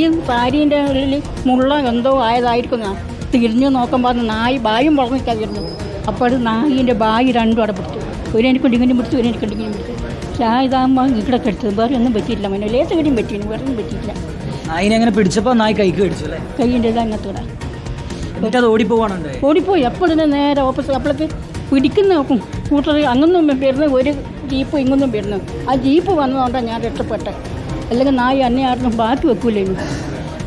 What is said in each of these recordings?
ഈ സാരീന്റെ ഉള്ളിൽ മുള്ള എന്തോ ആയതായിരിക്കും ഞാൻ. തിരിഞ്ഞു നോക്കുമ്പോൾ അത് നായി ബായും വളർന്നിട്ടായിരുന്നു അപ്പോൾ നായിന്റെ ബായി രണ്ടും അവിടെ പിടിച്ചു. ഒരു എനിക്ക് ഇങ്ങനെ പിടിച്ചു ഒരു എനിക്ക് ഇങ്ങനെ പിടിച്ചു. പക്ഷേ ആ ഇതാകുമ്പോൾ ഇവിടെ കെടുത്തു വേറെ ഒന്നും പറ്റിയില്ല മോനെ. ലേസ് കടിയും പറ്റിയിരുന്നു വേറെ ഒന്നും പറ്റിയില്ല നായിനെ അങ്ങനെ പിടിച്ചപ്പോൾ നായി കൈക്ക് കടിച്ചു അല്ലേ? കൈയിന്റെ ഇത് കൂടെ എന്നിട്ട് അത് ഓടിപ്പോവാണല്ലോ ഓടിപ്പോയി. അപ്പോഴേ നേരെ ഓപ്പോസിറ്റ് അപ്പോഴേക്ക് പിടിക്കുന്ന നോക്കും. കൂട്ടർ അങ്ങൊന്നും വരുന്ന ഒരു ജീപ്പ് ഇങ്ങൊന്നും വരുന്നു. ആ ജീപ്പ് വന്നതുകൊണ്ടാണ് ഞാൻ രക്ഷപ്പെട്ടത്. അല്ലെങ്കിൽ നായി അന്നെ ആരും ബാക്കി വെക്കൂലായിരുന്നു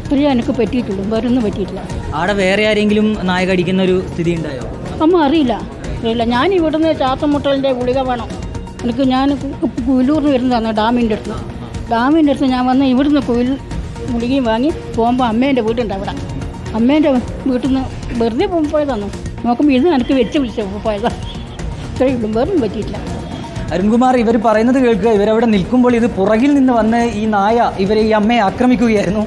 ഇത്രയും എനിക്ക് പറ്റിയിട്ടുള്ളൂ വേറെ ഒന്നും പറ്റിയിട്ടില്ല. അവിടെ വേറെ ആരെങ്കിലും നായ കടിക്കുന്ന ഒരു സ്ഥിതി ഉണ്ടായോ? അമ്മ അറിയില്ല. അറിയില്ല. ഞാൻ ഇവിടുന്ന് ചാത്തമുട്ടലിന്റെ ഗുളിക വേണം. എനിക്ക് ഞാൻ കുയിലൂറിന് വരുന്നതാണ് ഡാമിന്റെ അടുത്ത്. ഡാമിന്റെ അടുത്ത് ഞാൻ വന്ന് ഇവിടുന്ന് കുയിൽ ഗുളികയും വാങ്ങി പോകുമ്പോൾ അമ്മേന്റെ വീടുണ്ട് അവിടെ. അമ്മേന്റെ വീട്ടിൽ നിന്ന് വെറുതെ പോയതാണ് നോക്കുമ്പോൾ ഇത് എനിക്ക് വെച്ച് വിളിച്ച പോയതാണ് ഇത്രയേ ഉള്ളൂ. വേറെ പറ്റിയിട്ടില്ല. അരുൺകുമാർ ഇവർ പറയുന്നത് കേൾക്കുക. ഇവരവിടെ നിൽക്കുമ്പോൾ ഇത് പുറകിൽ നിന്ന് വന്ന് ഈ നായ ഇവരെ ഈ അമ്മയെ ആക്രമിക്കുകയായിരുന്നു.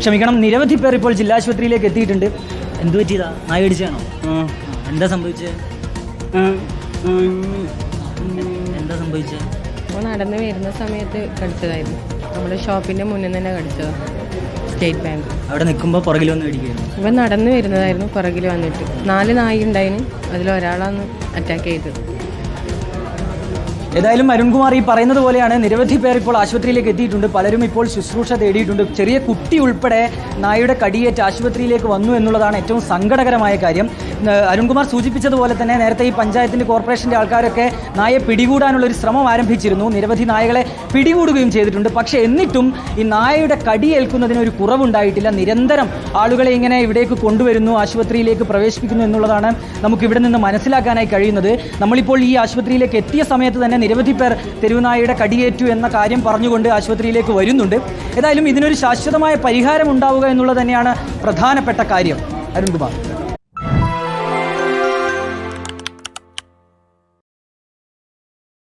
ക്ഷമിക്കണം നിരവധി പേർ ഇപ്പോൾ ജില്ലാശുപത്രിയിലേക്ക് എത്തിയിട്ടുണ്ട്. എന്ത് പറ്റിയതാ? നായ അടിച്ചാണോ എന്താ സംഭവിച്ചത് എന്താ സംഭവിച്ചത് അപ്പോൾ നടന്നു വരുന്ന സമയത്ത് കടിച്ചതായിരുന്നു. നമ്മുടെ ഷോപ്പിന്റെ മുന്നിൽ തന്നെ കടിച്ചതാണ് സ്റ്റേറ്റ് ബാങ്ക്. അവിടെ നിൽക്കുമ്പോൾ പുറകിൽ വന്ന് കടിക്കുകയായിരുന്നു. ഇവ നടന്നു വരുന്നതായിരുന്നു പുറകിൽ വന്നിട്ട്. നാല് നായി ഉണ്ടായിന്. അതിലൊരാളാണ് അറ്റാക്ക് ചെയ്തത്. ഏതായാലും അരുൺകുമാർ ഈ പറയുന്നത് പോലെയാണ്. നിരവധി പേർ ഇപ്പോൾ ആശുപത്രിയിലേക്ക് എത്തിയിട്ടുണ്ട്. പലരും ഇപ്പോൾ ശുശ്രൂഷ തേടിയിട്ടുണ്ട്. ചെറിയ കുട്ടി ഉൾപ്പെടെ നായയുടെ കടിയേറ്റ് ആശുപത്രിയിലേക്ക് വന്നു എന്നുള്ളതാണ് ഏറ്റവും സങ്കടകരമായ കാര്യം. അരുൺകുമാർ സൂചിപ്പിച്ചതുപോലെ തന്നെ നേരത്തെ ഈ പഞ്ചായത്തിന്റെ കോർപ്പറേഷന്റെ ആൾക്കാരൊക്കെ നായയെ പിടികൂടാനുള്ളൊരു ശ്രമം ആരംഭിച്ചിരുന്നു. നിരവധി നായകളെ പിടികൂടുകയും ചെയ്തിട്ടുണ്ട്. പക്ഷേ എന്നിട്ടും ഈ നായയുടെ കടി ഏൽക്കുന്നതിന് ഒരു കുറവുണ്ടായിട്ടില്ല. നിരന്തരം ആളുകളെ ഇങ്ങനെ ഇവിടേക്ക് കൊണ്ടുവരുന്നു ആശുപത്രിയിലേക്ക് പ്രവേശിപ്പിക്കുന്നു എന്നുള്ളതാണ് നമുക്കിവിടെ നിന്ന് മനസ്സിലാക്കാനായി കഴിയുന്നത്. നമ്മളിപ്പോൾ ഈ ആശുപത്രിയിലേക്ക് എത്തിയ സമയത്ത് തന്നെ നിരവധി പേർ തെരുവുനായയുടെ കടിയേറ്റു എന്ന കാര്യം പറഞ്ഞുകൊണ്ട് ആശുപത്രിയിലേക്ക് വരുന്നുണ്ട്. ഏതായാലും ഇതിനൊരു ശാശ്വതമായ പരിഹാരം ഉണ്ടാവുക എന്നുള്ളത് തന്നെയാണ് പ്രധാനപ്പെട്ട കാര്യം. അരുൺകുമാർ.